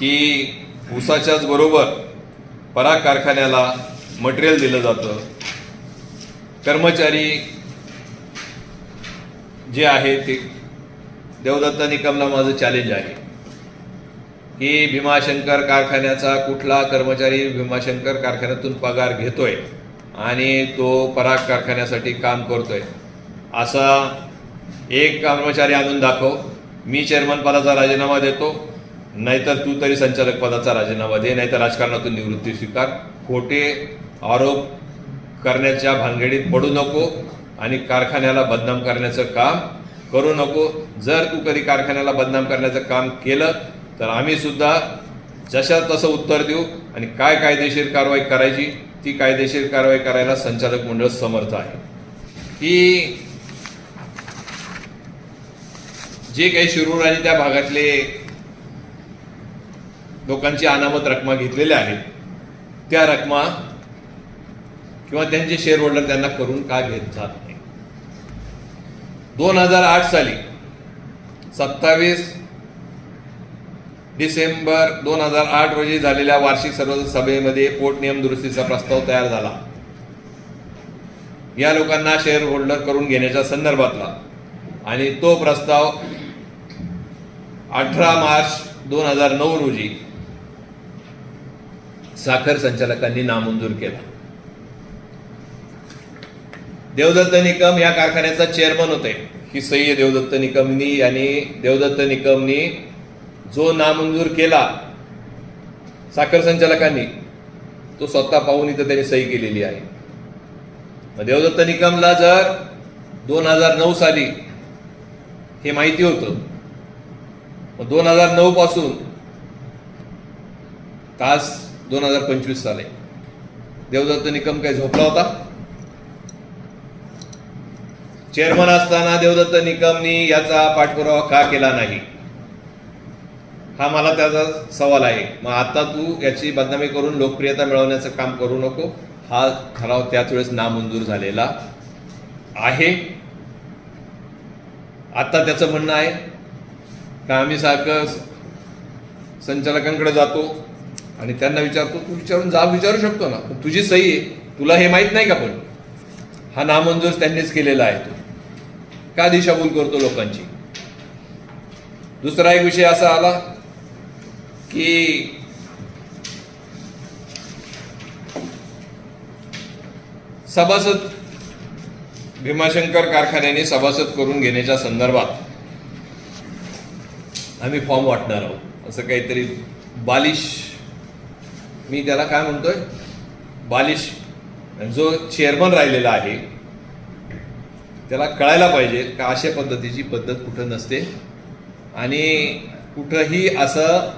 की ऊसाच्याच बरोबर पराग कारखान्याला मटेरियल दिलं जातं. कर्मचारी जे आहे ते देवदत्त निकमला माझं चॅलेंज आहे. की भीमाशंकर कारखान्याचा कुठला कर्मचारी भीमाशंकर कारखान्यातून पगार घेतोय आणि तो पराग कारखान्यासाठी काम करतोय. असा एक कर्मचारी आणून दाखव. मी चेअरमन पदाचा राजीनामा देतो. नाहीतर तू तरी संचालक पदाचा राजीनामा दे नाहीतर राजकारणातून निवृत्ती स्वीकार. खोटे आरोप करण्याच्या भानगडीत पडू नको आणि कारखान्याला बदनाम करण्याचं काम करू नको. जर तू कधी कारखान्याला बदनाम करण्याचं काम केलं तर आम्ही सुद्धा जशा तसं उत्तर देऊ आणि काय कायदेशीर कारवाई करायची ती कायदेशीर कारवाई करायला संचालक मंडळ समर्थ आहे. की जे काही शिरूर आणि त्या भागातले लोकांची अनामत रकमा घेतलेल्या आहेत. त्या रकमा किंवा त्यांचे शेअर होल्डर त्यांना करून का घेत जात नाही? दोन हजार आठ साली सत्तावीस डिसेंबर दोन हजार आठ रोजी झालेल्या वार्षिक सर्व सभेमध्ये पोटनियम दुरुस्तीचा प्रस्ताव तयार झाला. या लोकांना शेअर होल्डर करून घेण्याच्या संदर्भातला आणि तो प्रस्ताव अठरा मार्च दोन हजार नऊ रोजी साखर संचालकांनी नामंजूर केला. देवदत्त निकम या कारखान्याचा चेअरमन होते. ही सही आहे देवदत्त निकमनी आणि देवदत्त निकमनी जो नामंजूर केला साखर संचालकांनी तो स्वतः पाहून इथं त्यांनी सही केलेली आहे. देवदत्त निकमला जर दोन हजार नऊ साली हे माहिती होतं मग दोन हजार नऊ पासून तास दोन हजार पंचवीस साले. देवदत्त निकम काय झोपला होता? चेअरमन असताना देवदत्त निकमनी याचा पाठपुरावा का केला नाही? हा मला त्याचा सवाल आहे. मग आता तू याची बदनामी करून लोकप्रियता मिळवण्याचं काम करू नको. हा ठराव त्याच वेळेस नामंजूर झालेला आहे. आता त्याचं म्हणणं आहे का आम्ही सारखं संचालकांकडे जातो? आणि त्यांना विचारतो तू विचारून जा विचारू शकतो ना. पण तुझी सही आहे. तुला हे माहीत नाही का पण? हा नामंजूर त्यांनीच केलेला आहे तो. का दिशाभूल करतो लोकांची? दुसरा एक विषय असा आला की सभासद भीमाशंकर कारखान्याने सभासद करून घेण्याच्या संदर्भात आम्ही फॉर्म वाटणार आहोत. असं काहीतरी बालिश मी त्याला काय म्हणतोय? बालिश. जो चेअरमन राहिलेला आहे त्याला कळायला पाहिजे का अशा पद्धतीची पद्धत कुठं नसते. आणि कुठंही असं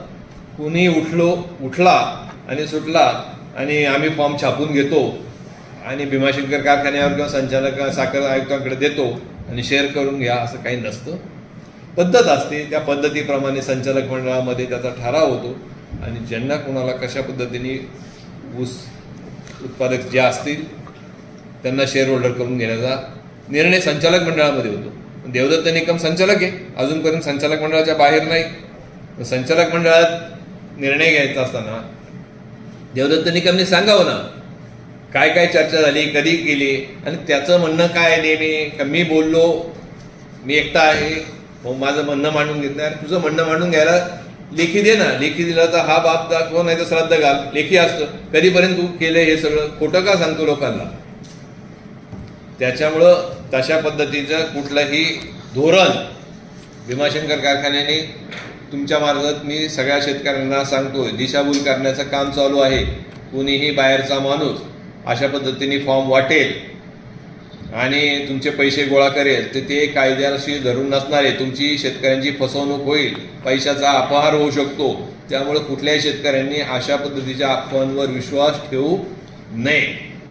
कुणी उठलो उठला आणि सुटला आणि आम्ही फॉर्म छापून घेतो आणि भीमाशंकर कारखान्यावर किंवा संचालक साखर आयुक्तांकडे देतो आणि शेअर करून घ्या असं काही नसतं. पद्धत असते. त्या पद्धतीप्रमाणे संचालक मंडळामध्ये त्याचा ठराव होतो. आणि ज्यांना कोणाला कशा पद्धतीने ऊस उत्पादक जे असतील त्यांना शेअर होल्डर करून घेण्याचा निर्णय संचालक मंडळामध्ये होतो. देवदत्त निकम संचालक आहे. अजूनपर्यंत संचालक मंडळाच्या बाहेर नाही. संचालक मंडळात निर्णय घ्यायचा असताना देवदत्त निकमने सांगावं ना काय काय चर्चा झाली कधी केली आणि त्याचं म्हणणं काय आहे नेहमी? का मी बोललो मी एकटा आहे हो, माझं म्हणणं मांडून घेत नाही तुझं म्हणणं मांडून घ्यायला लेखी दे ना. लेखी दिला तर हा बाप दाखव नाही तर श्राद्ध घाल. लेखी असतं. कधीपर्यंत तू केलं हे सगळं? खोटं का सांगतो लोकांना? त्याच्यामुळं तशा पद्धतीचं कुठलंही धोरण भीमाशंकर कारखान्याने तुमच्या मार्फत मी सगळ्या शेतकऱ्यांना सांगतोय. दिशाभूल करण्याचं काम चालू आहे. कुणीही बाहेरचा माणूस अशा पद्धतीने फॉर्म वाटेल. आणि तुमचे पैसे गोळा करेल तर ते कायद्याशी धरून नसणारे तुमची शेतकऱ्यांची फसवणूक होईल पैशाचा अपहार होऊ शकतो. त्यामुळे कुठल्याही शेतकऱ्यांनी अशा पद्धतीच्या अफवांवर विश्वास ठेवू नये.